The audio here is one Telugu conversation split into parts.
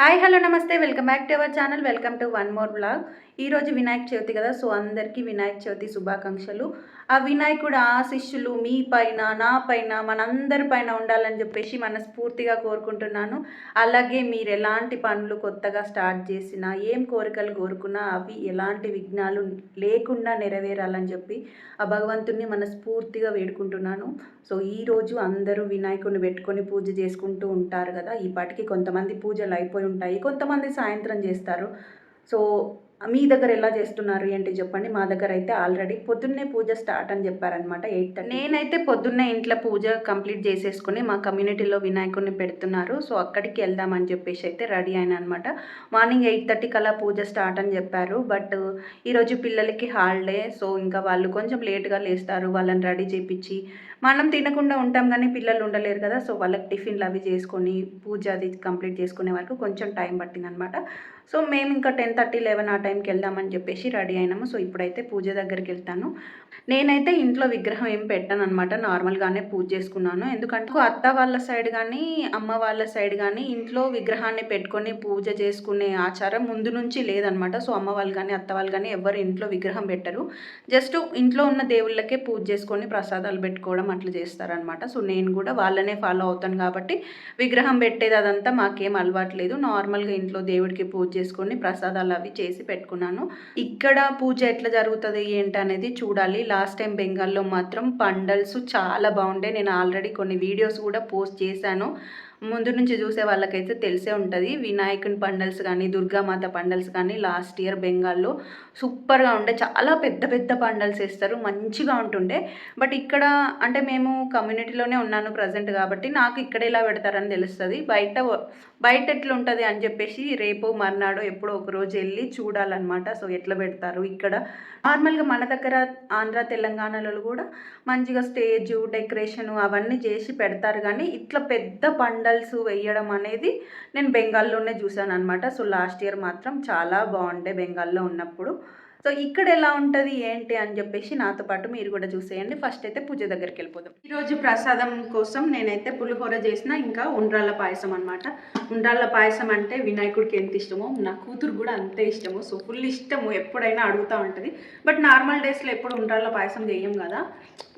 హాయ్ హలో నమస్తే. Welcome back to our channel. Welcome to one more blog. ఈరోజు వినాయక చవితి కదా సో అందరికీ వినాయక చవితి శుభాకాంక్షలు. ఆ వినాయకుడు ఆశిష్యులు మీ పైన నా పైన మనందరి పైన ఉండాలని చెప్పేసి మనస్ఫూర్తిగా కోరుకుంటున్నాను. అలాగే మీరు ఎలాంటి పనులు కొత్తగా స్టార్ట్ చేసినా ఏం కోరికలు కోరుకున్నా అవి ఎలాంటి విఘ్నాలు లేకుండా నెరవేరాలని చెప్పి ఆ భగవంతుణ్ణి మనస్ఫూర్తిగా వేడుకుంటున్నాను. సో ఈరోజు అందరూ వినాయకుడిని పెట్టుకొని పూజ చేసుకుంటూ ఉంటారు కదా ఈ పాటికి కొంతమంది పూజలు అయిపోయి ఉంటాయి కొంతమంది సాయంత్రం చేస్తారు. సో మీ దగ్గర ఎలా చేస్తున్నారు ఏంటి చెప్పండి. మా దగ్గర అయితే ఆల్రెడీ పొద్దున్నే పూజ స్టార్ట్ అని చెప్పారనమాట ఎయిట్ నేనైతే పొద్దున్నే ఇంట్లో పూజ కంప్లీట్ చేసేసుకుని మా కమ్యూనిటీలో వినాయకుడిని పెడుతున్నారు. సో అక్కడికి వెళ్దామని చెప్పేసి అయితే రెడీ అయినా అనమాట మార్నింగ్ ఎయిట్ థర్టీకి అలా పూజ స్టార్ట్ అని చెప్పారు. బట్ ఈరోజు పిల్లలకి హాలిడే సో ఇంకా వాళ్ళు కొంచెం లేట్గా లేస్తారు. వాళ్ళని రెడీ చేపించి మనం తినకుండా ఉంటాం కానీ పిల్లలు ఉండలేరు కదా. సో వాళ్ళకి టిఫిన్లు అవి చేసుకొని పూజ అది కంప్లీట్ చేసుకునే వరకు కొంచెం టైం పట్టిందనమాట. సో మేము ఇంకా టెన్ థర్టీ లెవెన్ ఆ టైంకి వెళ్దామని చెప్పేసి రెడీ అయినాము. సో ఇప్పుడైతే పూజ దగ్గరికి వెళ్తాను. నేనైతే ఇంట్లో విగ్రహం ఏం పెట్టాను అనమాట నార్మల్గానే పూజ చేసుకున్నాను. ఎందుకంటే అత్త వాళ్ళ సైడ్ కానీ అమ్మ వాళ్ళ సైడ్ కానీ ఇంట్లో విగ్రహాన్ని పెట్టుకొని పూజ చేసుకునే ఆచారం ముందు నుంచి లేదనమాట. సో అమ్మ వాళ్ళు కానీ అత్త వాళ్ళు కానీ ఎవరు ఇంట్లో విగ్రహం పెట్టరు. జస్ట్ ఇంట్లో ఉన్న దేవుళ్ళకే పూజ చేసుకొని ప్రసాదాలు పెట్టుకోవడం అట్లా చేస్తారనమాట సో నేను కూడా వాళ్ళనే ఫాలో అవుతాను కాబట్టి విగ్రహం పెట్టేది అదంతా మాకేం అలవాట్లేదు. నార్మల్గా ఇంట్లో దేవుడికి పూజ చేసుకొని ప్రసాదాలు అవి చేసి పెట్టుకున్నాను. ఇక్కడ పూజ ఎట్లా జరుగుతుంది ఏంటి అనేది చూడాలి. లాస్ట్ టైం బెంగాల్లో మాత్రం పండల్స్ చాలా బాగుండే. నేను ఆల్రెడీ కొన్ని వీడియోస్ కూడా పోస్ట్ చేశాను. ముందు నుంచి చూసే వాళ్ళకైతే తెలిసే ఉంటుంది. వినాయకుని పండల్స్ కానీ దుర్గామాత పండల్స్ కానీ లాస్ట్ ఇయర్ బెంగాల్లో సూపర్గా ఉండే చాలా పెద్ద పెద్ద పండల్స్ వేస్తారు. మంచిగా ఉంటుండే. బట్ ఇక్కడ అంటే మేము కమ్యూనిటీలోనే ఉన్నాను ప్రజెంట్ కాబట్టి నాకు ఇక్కడ ఎలా పెడతారని తెలుస్తుంది. బయట బయట ఎట్లా ఉంటుంది అని చెప్పేసి రేపు మర్నాడు ఎప్పుడో ఒకరోజు వెళ్ళి చూడాలన్నమాట. సో ఎట్లా పెడతారు ఇక్కడ? నార్మల్గా మన దగ్గర ఆంధ్ర తెలంగాణలో కూడా మంచిగా స్టేజు డెకరేషన్ అవన్నీ చేసి పెడతారు. కానీ ఇట్లా పెద్ద పండ పండల్స్ వేయడం అనేది నేను బెంగాల్లోనే చూశాను అనమాట సో లాస్ట్ ఇయర్ మాత్రం చాలా బాగుండే బెంగాల్లో ఉన్నప్పుడు. సో ఇక్కడ ఎలా ఉంటుంది ఏంటి అని చెప్పేసి నాతో పాటు మీరు కూడా చూసేయండి. ఫస్ట్ అయితే పూజ దగ్గరికి వెళ్ళిపోదాం. ఈరోజు ప్రసాదం కోసం నేనైతే పులిహోర చేసిన ఇంకా ఉండ్రాళ్ళ పాయసం అనమాట ఉండ్రాళ్ళ పాయసం అంటే వినాయకుడికి ఎంత ఇష్టమో నా కూతురు కూడా అంతే ఇష్టము. సో ఫుల్ ఇష్టము ఎప్పుడైనా అడుగుతూ ఉంటుంది. బట్ నార్మల్ డేస్లో ఎప్పుడు ఉండ్రాళ్ళ పాయసం చేయం కదా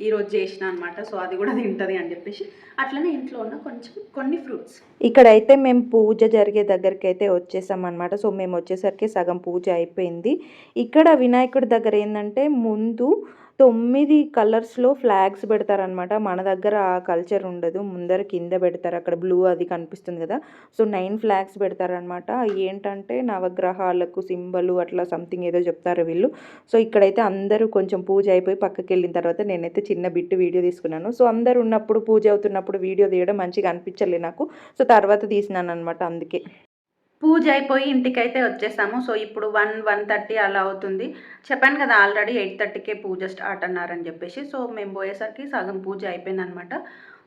ఈరోజు చేసిన అనమాట సో అది కూడా తింటుంది అని చెప్పేసి. అట్లనే ఇంట్లో ఉన్న కొంచెం కొన్ని ఫ్రూట్స్ ఇక్కడైతే మేము పూజ జరిగే దగ్గరికి అయితే వచ్చేసాం అనమాట సో మేము వచ్చేసరికి సగం పూజ అయిపోయింది. ఇక్కడ వినాయకుడి దగ్గర ఏంటంటే ముందు తొమ్మిది కలర్స్లో ఫ్లాగ్స్ పెడతారనమాట మన దగ్గర ఆ కల్చర్ ఉండదు. ముందర కింద పెడతారు. అక్కడ బ్లూ అది కనిపిస్తుంది కదా. సో నైన్ ఫ్లాగ్స్ పెడతారనమాట ఏంటంటే నవగ్రహాలకు సింబలు అట్లా సంథింగ్ ఏదో చెప్తారు వీళ్ళు. సో ఇక్కడైతే అందరూ కొంచెం పూజ అయిపోయి పక్కకి వెళ్ళిన తర్వాత నేనైతే చిన్న బిట్టు వీడియో తీసుకున్నాను. సో అందరు ఉన్నప్పుడు పూజ అవుతున్నప్పుడు వీడియో తీయడం మంచిగా అనిపించలే నాకు. సో తర్వాత తీసినాను అనమాట అందుకే. పూజ అయిపోయి ఇంటికైతే వచ్చేసాము. సో ఇప్పుడు వన్ వన్ థర్టీ అలా అవుతుంది. చెప్పాను కదా ఆల్రెడీ ఎయిట్ థర్టీకే పూజ స్టార్ట్ అన్నారని చెప్పేసి. సో మేము పోయేసరికి సగం పూజ అయిపోయింది అనమాట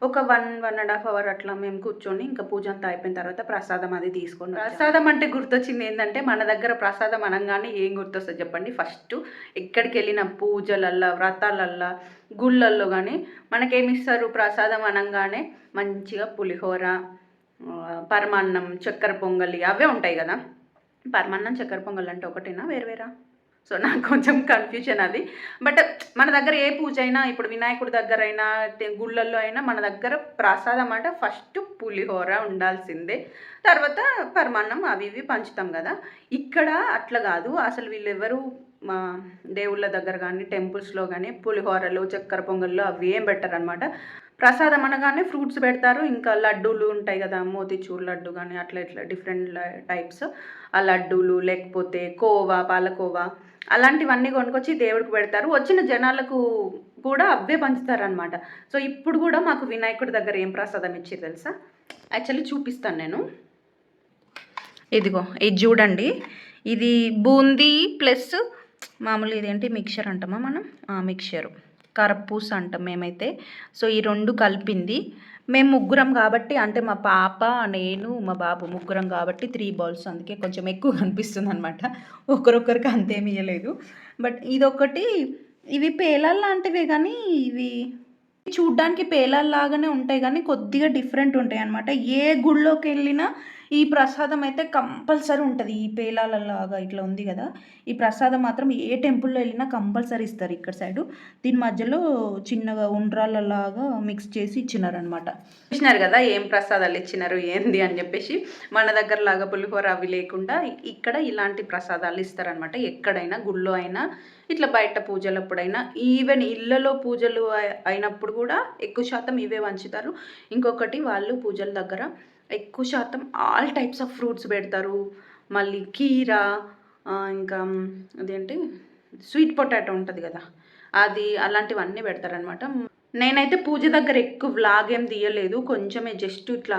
ఒక one one and half hour అట్లా మేము కూర్చొని ఇంకా పూజ అంతా అయిపోయిన తర్వాత ప్రసాదం అది తీసుకొని ప్రసాదం అంటే గుర్తొచ్చింది ఏంటంటే మన దగ్గర ప్రసాదం అనగానే ఏం గుర్తొస్తుంది చెప్పండి. ఫస్ట్ ఎక్కడికి వెళ్ళిన పూజలల్లా వ్రతాలల్లా గుళ్ళల్లో కానీ మనకేమిస్తారు ప్రసాదం అనగానే? మంచిగా పులిహోర పరమాన్నం చక్కెర పొంగలి అవే ఉంటాయి కదా. పరమాన్నం చక్కెర పొంగల్ అంటే ఒకటేనా? వేరు వేరా? సో నాకు కొంచెం కన్ఫ్యూజన్ అది. బట్ మన దగ్గర ఏ పూజ అయినా ఇప్పుడు వినాయకుడి దగ్గర అయినా గుళ్ళల్లో అయినా మన దగ్గర ప్రసాదం అంటే ఫస్ట్ పులిహోర ఉండాల్సిందే. తర్వాత పరమాన్నం అవి ఇవి పంచుతాం కదా. ఇక్కడ అట్లా కాదు. అసలు వీళ్ళెవరు? మా దేవుళ్ళ దగ్గర కానీ టెంపుల్స్లో కానీ పులిహోరలు చక్కెర పొంగల్లో అవి ఏం పెట్టారనమాట ప్రసాదం అనగానే ఫ్రూట్స్ పెడతారు. ఇంకా లడ్డూలు ఉంటాయి కదా మోతిచూర్ లడ్డు కానీ అట్లా ఇట్లా డిఫరెంట్ టైప్స్. ఆ లడ్డూలు లేకపోతే కోవా పాలకోవా అలాంటివన్నీ కొనుక్కొచ్చి దేవుడికి పెడతారు. వచ్చిన జనాలకు కూడా అవే పంచుతారనమాట సో ఇప్పుడు కూడా మాకు వినాయకుడి దగ్గర ఏం ప్రసాదం ఇచ్చారు తెలుసా? యాక్చువల్లీ చూపిస్తాను నేను. ఇదిగో ఇది చూడండి. ఇది బూందీ ప్లస్ మామూలు ఇదేంటి మిక్చర్ అంటామా మనం? మిక్చరు. కరపూస అంటాం మేమైతే. సో ఈ రెండు కలిపింది. మేము ముగ్గురం కాబట్టి అంటే మా పాప నేను మా బాబు ముగ్గురం కాబట్టి త్రీ బాల్స్. అందుకే కొంచెం ఎక్కువ కనిపిస్తుంది అనమాట ఒకరొకరికి అంతేమి ఇవ్వలేదు బట్ ఇదొకటి ఇవి పేలాల లాంటివే కానీ ఇవి చూడ్డానికి పేలాల్లాగానే ఉంటాయి కానీ కొద్దిగా డిఫరెంట్ ఉంటాయి అనమాట ఏ గుళ్ళోకి వెళ్ళినా ఈ ప్రసాదం అయితే కంపల్సరీ ఉంటుంది. ఈ పేలాలలాగా ఇట్లా ఉంది కదా. ఈ ప్రసాదం మాత్రం ఏ టెంపుల్లో వెళ్ళినా కంపల్సరీ ఇస్తారు ఇక్కడ సైడు. దీని మధ్యలో చిన్నగా ఉండ్రాళ్ళలాగా మిక్స్ చేసి ఇచ్చినారనమాట. ఇచ్చినారు కదా ఏం ప్రసాదాలు ఇచ్చినారు ఏంది అని చెప్పేసి. మన దగ్గర లాగా పులిహోర అవి లేకుండా ఇక్కడ ఇలాంటి ప్రసాదాలు ఇస్తారనమాట. ఎక్కడైనా గుళ్ళో అయినా ఇట్లా బయట పూజలప్పుడైనా. ఈవెన్ ఇళ్ళలో పూజలు అయినప్పుడు కూడా ఎక్కువ శాతం ఇవే వంచుతారు. ఇంకొకటి వాళ్ళు పూజల దగ్గర ఎక్కువ శాతం ఆల్ టైప్స్ ఆఫ్ ఫ్రూట్స్ పెడతారు. మళ్ళీ కీరా ఇంకా అదేంటి? స్వీట్ పొటాటో ఉంటుంది కదా. అది అలాంటివన్నీ పెడతారనమాట నేనైతే పూజ దగ్గర ఎక్కువ వ్లాగ్ ఏం తీయలేదు. కొంచెమే జస్ట్ ఇట్లా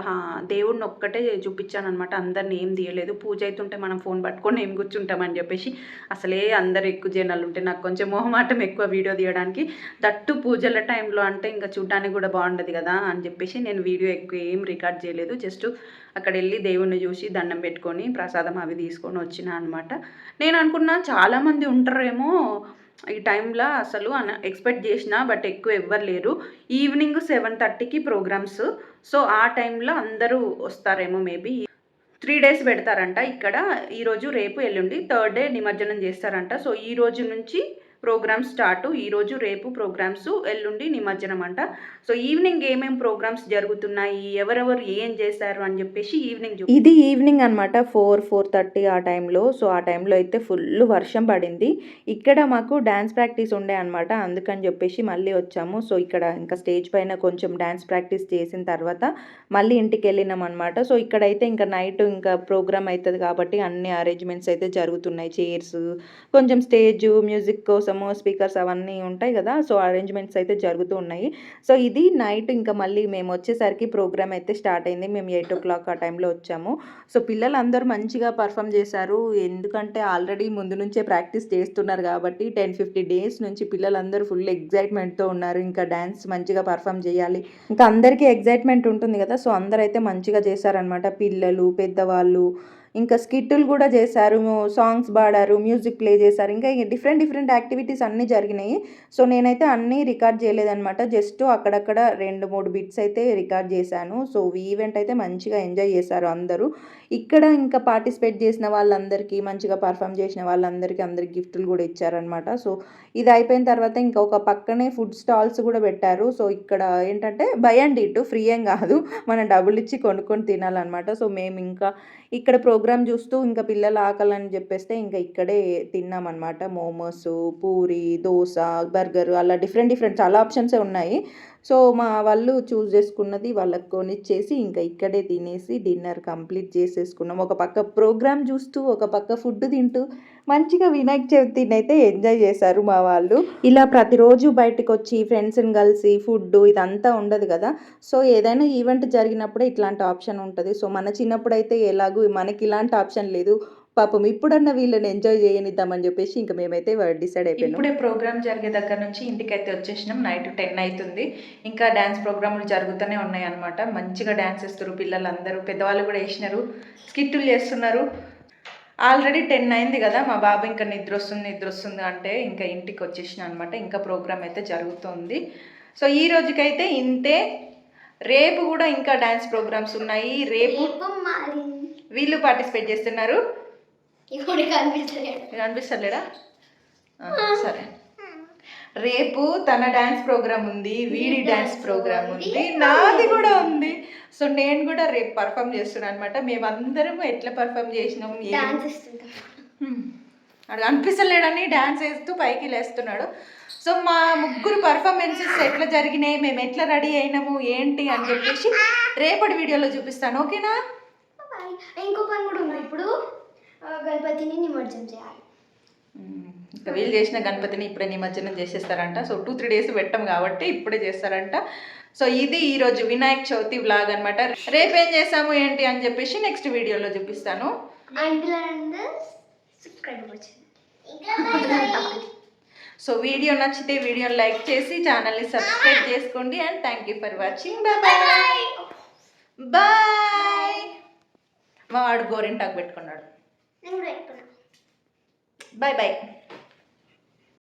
దేవుడిని ఒక్కటే చూపించాను అనమాట అందరిని ఏం తీయలేదు. పూజ అవుతుంటే మనం ఫోన్ పట్టుకొని ఏం కూర్చుంటామని చెప్పేసి అసలే అందరు ఎక్కువ జనాలు ఉంటే నాకు కొంచెం మొహమాటం ఎక్కువ వీడియో తీయడానికి. దట్టు పూజల టైంలో అంటే ఇంకా చూడడానికి కూడా బాగుండదు కదా అని చెప్పేసి నేను వీడియో ఎక్కువ ఏం రికార్డ్ చేయలేదు. జస్ట్ అక్కడ వెళ్ళి దేవుణ్ణి చూసి దండం పెట్టుకొని ప్రసాదం అవి తీసుకొని వచ్చిన అనమాట నేను అనుకున్నా చాలామంది ఉంటారేమో ఈ టైంలో అసలు అన ఎక్స్పెక్ట్ చేసిన బట్ ఎక్కువ ఎవ్వరు లేరు. ఈవినింగ్ సెవెన్ థర్టీకి ప్రోగ్రామ్స్. సో ఆ టైంలో అందరూ వస్తారేమో మేబీ. త్రీ డేస్ పెడతారంట. ఇక్కడ ఈరోజు రేపు ఎల్లుండి థర్డ్ డే నిమజ్జనం చేస్తారంట. సో ఈ రోజు నుంచి ప్రోగ్రామ్స్ స్టార్ట్. ఈరోజు రేపు ప్రోగ్రామ్స్ ఎల్లుండి నిమజ్జనం అంట. సో ఈవినింగ్ ఏమేమి ప్రోగ్రామ్స్ జరుగుతున్నాయి? ఎవరెవరు ఏం చేశారు? అని చెప్పేసి ఈవినింగ్ ఇది ఈవినింగ్ అనమాట ఫోర్ ఫోర్ థర్టీ ఆ టైంలో. సో ఆ టైంలో అయితే ఫుల్ వర్షం పడింది. ఇక్కడ మాకు డ్యాన్స్ ప్రాక్టీస్ ఉండే అనమాట అందుకని చెప్పేసి మళ్ళీ వచ్చాము. సో ఇక్కడ ఇంకా స్టేజ్ పైన కొంచెం డ్యాన్స్ ప్రాక్టీస్ చేసిన తర్వాత మళ్ళీ ఇంటికి వెళ్ళినాం అనమాట సో ఇక్కడైతే ఇంకా నైట్ ఇంకా ప్రోగ్రామ్ అవుతుంది కాబట్టి అన్ని అరేంజ్మెంట్స్ అయితే జరుగుతున్నాయి. చైర్స్ కొంచెం స్టేజ్ మ్యూజిక్ కోసం కోసము స్పీకర్స్ అవన్నీ ఉంటాయి కదా సో అరేంజ్మెంట్స్ అయితే జరుగుతూ ఉన్నాయి. సో ఇది నైట్ ఇంకా మళ్ళీ మేము వచ్చేసరికి ప్రోగ్రామ్ అయితే స్టార్ట్ అయింది. మేము ఎయిట్ ఓ క్లాక్ ఆ టైంలో వచ్చాము. సో పిల్లలందరూ మంచిగా పర్ఫామ్ చేశారు. ఎందుకంటే ఆల్రెడీ ముందు నుంచే ప్రాక్టీస్ చేస్తున్నారు కాబట్టి టెన్ ఫిఫ్టీ డేస్ నుంచి పిల్లలందరూ ఫుల్ ఎగ్జైట్మెంట్తో ఉన్నారు. ఇంకా డ్యాన్స్ మంచిగా పర్ఫామ్ చేయాలి. ఇంకా అందరికీ ఎగ్జైట్మెంట్ ఉంటుంది కదా సో అందరైతే మంచిగా చేశారనమాట పిల్లలు పెద్దవాళ్ళు ఇంకా స్కిట్టులు కూడా చేశారు సాంగ్స్ పాడారు మ్యూజిక్ ప్లే చేశారు ఇంకా డిఫరెంట్ డిఫరెంట్ యాక్టివిటీస్ అన్నీ జరిగినాయి. సో నేనైతే అన్నీ రికార్డ్ చేయలేదనమాట జస్ట్ అక్కడక్కడ రెండు మూడు బిట్స్ అయితే రికార్డ్ చేశాను. సో ఈ ఈవెంట్ అయితే మంచిగా ఎంజాయ్ చేశారు అందరూ. ఇక్కడ ఇంకా పార్టిసిపేట్ చేసిన వాళ్ళందరికీ మంచిగా పర్ఫామ్ చేసిన వాళ్ళందరికీ అందరికి గిఫ్ట్లు కూడా ఇచ్చారనమాట సో ఇది అయిపోయిన తర్వాత ఇంకా ఒక పక్కనే ఫుడ్ స్టాల్స్ కూడా పెట్టారు. సో ఇక్కడ ఏంటంటే బై అండ్ ఇటు ఫ్రీ ఏం కాదు. మనం డబ్బులు ఇచ్చి కొనుక్కొని తినాలన్నమాట. సో మేము ఇంకా ఇక్కడ ప్రోగ్రామ్ చూస్తూ ఇంకా పిల్లలు ఆకలని చెప్పేస్తే ఇంకా ఇక్కడే తిన్నామన్నమాట. మోమోస్ పూరి దోశ బర్గర్ అలా డిఫరెంట్ డిఫరెంట్ చాలా ఆప్షన్సే ఉన్నాయి. సో మా వాళ్ళు చూస్ చేసుకున్నది వాళ్ళకి కొనిచ్చేసి ఇంకా ఇక్కడే తినేసి డిన్నర్ కంప్లీట్ చేసేసుకున్నాం. ఒక పక్క ప్రోగ్రామ్ చూస్తూ ఒక పక్క ఫుడ్ తింటూ మంచిగా వినాయక చవితిని అయితే ఎంజాయ్ చేశారు మా వాళ్ళు. ఇలా ప్రతిరోజు బయటకు వచ్చి ఫ్రెండ్స్ని కలిసి ఫుడ్ ఇదంతా ఉండదు కదా. సో ఏదైనా ఈవెంట్ జరిగినప్పుడే ఇట్లాంటి ఆప్షన్ ఉంటుంది. సో మన చిన్నప్పుడు అయితే ఎలాగూ మనకి ఇలాంటి ఆప్షన్ లేదు. పాపం ఇప్పుడన్నా వీళ్ళని ఎంజాయ్ చేయనిద్దామని చెప్పేసి ఇంకా మేమైతే డిసైడ్ అయిపోయినాం. ఇప్పుడే ప్రోగ్రామ్ జరిగే దగ్గర నుంచి ఇంటికైతే వచ్చేసినాం. నైట్ టెన్ అవుతుంది ఇంకా డ్యాన్స్ ప్రోగ్రాములు జరుగుతూనే ఉన్నాయి అనమాట మంచిగా డ్యాన్స్ చేస్తారు పిల్లలందరూ. పెద్దవాళ్ళు కూడా వేసినారు. స్కిట్టులు చేస్తున్నారు. ఆల్రెడీ టెన్ అయింది కదా. మా బాబు ఇంకా నిద్ర వస్తుంది నిద్ర వస్తుంది అంటే ఇంకా ఇంటికి వచ్చేసిన అనమాట ఇంకా ప్రోగ్రామ్ అయితే జరుగుతుంది. సో ఈ రోజుకైతే ఇంతే. రేపు కూడా ఇంకా డ్యాన్స్ ప్రోగ్రామ్స్ ఉన్నాయి. రేపు వీళ్ళు పార్టిసిపేట్ చేస్తున్నారు. ఇప్పుడు కనిపించలేడు ఆ, సరే. రేపు తన డ్యాన్స్ ప్రోగ్రామ్ ఉంది వీడి డ్యాన్స్ ప్రోగ్రామ్ ఉంది. నాది కూడా ఉంది. సో నేను కూడా రేపు పర్ఫామ్ చేస్తున్నాను అనమాట మేమందరం ఎట్లా పర్ఫామ్ చేసినాం ఏం- డాన్స్ ఇస్తుంటా హ్మ్. అడు అనిపిస్తలేడని డ్యాన్స్ వేస్తూ పైకి లేస్తున్నాడు. సో మా ముగ్గురు పర్ఫార్మెన్సెస్ ఎట్లా జరిగినాయి మేము ఎట్లా రెడీ అయినాము ఏంటి అని చెప్పేసి రేపటి వీడియోలో చూపిస్తాను. ఓకేనా? ఇంకో పని కూడా ఉంది ఇప్పుడు. గణపతిని నిమజ్జనం చేయాలి. ఇంకా వీళ్ళు చేసిన గణపతిని ఇప్పుడే నిమజ్జనం చేసేస్తారంట. సో టూ త్రీ డేస్ పెట్టం కాబట్టి ఇప్పుడే చేస్తారంట. సో ఇది ఈరోజు వినాయక చవితి వ్లాగ్ అనమాట రేపు ఏం చేసాము ఏంటి అని చెప్పేసి నెక్స్ట్ వీడియోలో చూపిస్తాను. సో వీడియో నచ్చితే వీడియోని లైక్ చేసి ఛానల్ని సబ్స్క్రైబ్ చేసుకోండి and thank you for watching bye bye మా వాడు గోరింటాకు పెట్టుకున్నాడు. నేను కూడా ఎక్కున్నా బాయ్ బాయ్